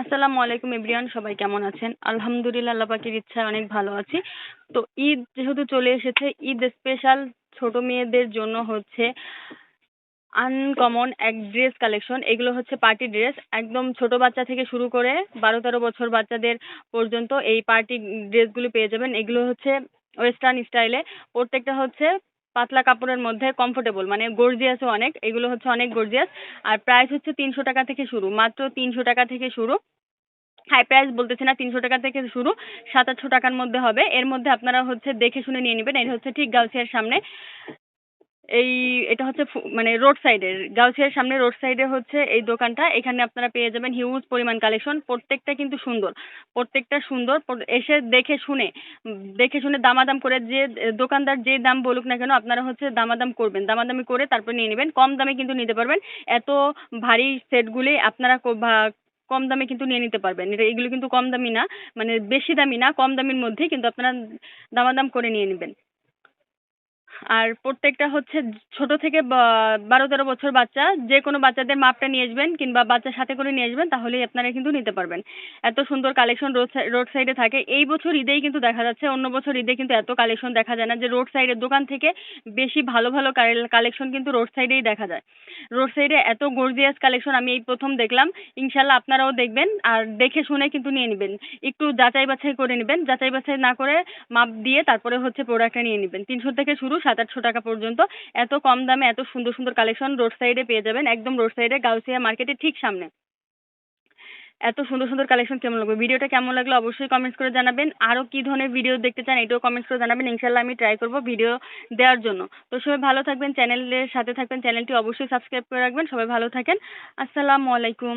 আসসালামু আলাইকুম এভরিওয়ান, সবাই কেমন আছেন? আলহামদুলিল্লাহ, আল্লাহ পাকের ইচ্ছায় অনেক ভালো আছি। তো ঈদ যেহেতু চলে এসেছে, ঈদ স্পেশাল ছোট মেয়েদের জন্য হচ্ছে আনকমন এক ড্রেস কালেকশন এগুলো হচ্ছে পার্টি ড্রেস একদম ছোট বাচ্চা থেকে শুরু করে বারো তেরো বছর বাচ্চাদের পর্যন্ত এই পার্টি ড্রেসগুলো পেয়ে যাবেন। এগুলো হচ্ছে ওয়েস্টার্ন স্টাইলে প্রত্যেকটা হচ্ছে পাতলা কাপড়ের মধ্যে কমফোর্টেবল মানে গর্জিয়াসও অনেক, এগুলো হচ্ছে অনেক গর্জিয়াস আর প্রাইস হচ্ছে তিনশো টাকা থেকে শুরু, মাত্র তিনশো টাকা থেকে শুরু। হাই প্রাইস বলতেছি না, তিনশো টাকা থেকে শুরু, সাত আটশো টাকার মধ্যে হবে। এর মধ্যে আপনারা হচ্ছে দেখে শুনে নিয়ে নেবেন, এটা হচ্ছে ঠিক গাউসিয়ার সামনে। এই, এটা হচ্ছে মানে রোড সাইডের গাউসিয়ার সামনে রোড সাইডে হচ্ছে এই দোকানটা। এখানে আপনারা পেয়ে যাবেন হিউজ পরিমাণ কালেকশন প্রত্যেকটা কিন্তু সুন্দর। প্রত্যেকটা সুন্দর। এসে দেখে শুনে দেখে শুনে দামাদাম করে যে দোকানদার যে দাম বলুক না কেন, আপনারা হচ্ছে দামাদাম করবেন। দামাদামি করে তারপর নিয়ে নেবেন। কম দামে কিন্তু নিতে পারবেন। এত ভারী সেটগুলি আপনারা কম দামে কিন্তু নিয়ে নিতে পারবেন। এটা, এগুলো কিন্তু কম দামি না। মানে বেশি দামি না, কম দামির মধ্যেই কিন্তু আপনারা দামাদাম করে নিয়ে নেবেন। আর প্রত্যেকটা হচ্ছে ছোট থেকে বারো তেরো বছর বাচ্চা, যে কোনো বাচ্চাদের মাপটা নিয়ে আসবেন কিংবা বাচ্চার সাথে করে নিয়ে আসবেন, তাহলেই আপনারা কিন্তু নিতে পারবেন। এত সুন্দর কালেকশন রোড সাইডে থাকে। এই বছর ঈদেই কিন্তু দেখা যাচ্ছে, অন্য বছর ঈদে কিন্তু এত কালেকশন দেখা যায় না যে রোড সাইডের দোকান থেকে বেশি ভালো ভালো কালেকশন কিন্তু রোড সাইডেই দেখা যায়। রোড সাইডে এত গর্জিয়াস কালেকশন আমি এই প্রথম দেখলাম। ইনশাল্লাহ আপনারাও দেখবেন আর দেখে শুনে কিন্তু নিয়ে নেবেন। একটু যাচাই বাছাই করে নেবেন। যাচাই বাছাই না করে মাপ দিয়ে তারপরে হচ্ছে প্রোডাক্টটা নিয়ে নেবেন। তিনশো থেকে শুরু সাত আটশো টাকা পর্যন্ত। এত কম দামে এত সুন্দর সুন্দর কালেকশন রোড সাইডে পেয়ে যাবেন, একদম রোড সাইডে গাউসিয়া মার্কেটের ঠিক সামনে। এত সুন্দর সুন্দর কালেকশন কেমন লাগবে? ভিডিওটা কেমন লাগল অবশ্যই কমেন্টস করে জানাবেন। আরও কী ধরনের ভিডিও দেখতে চান এটাও কমেন্টস করে জানাবেন। ইনশাল্লাহ আমি ট্রাই করব ভিডিও দেওয়ার জন্য। তো সবাই ভালো থাকবেন চ্যানেলের সাথে থাকবেন চ্যানেলটি অবশ্যই সাবস্ক্রাইব করে রাখবেন। সবাই ভালো থাকেন। আসসালামু আলাইকুম।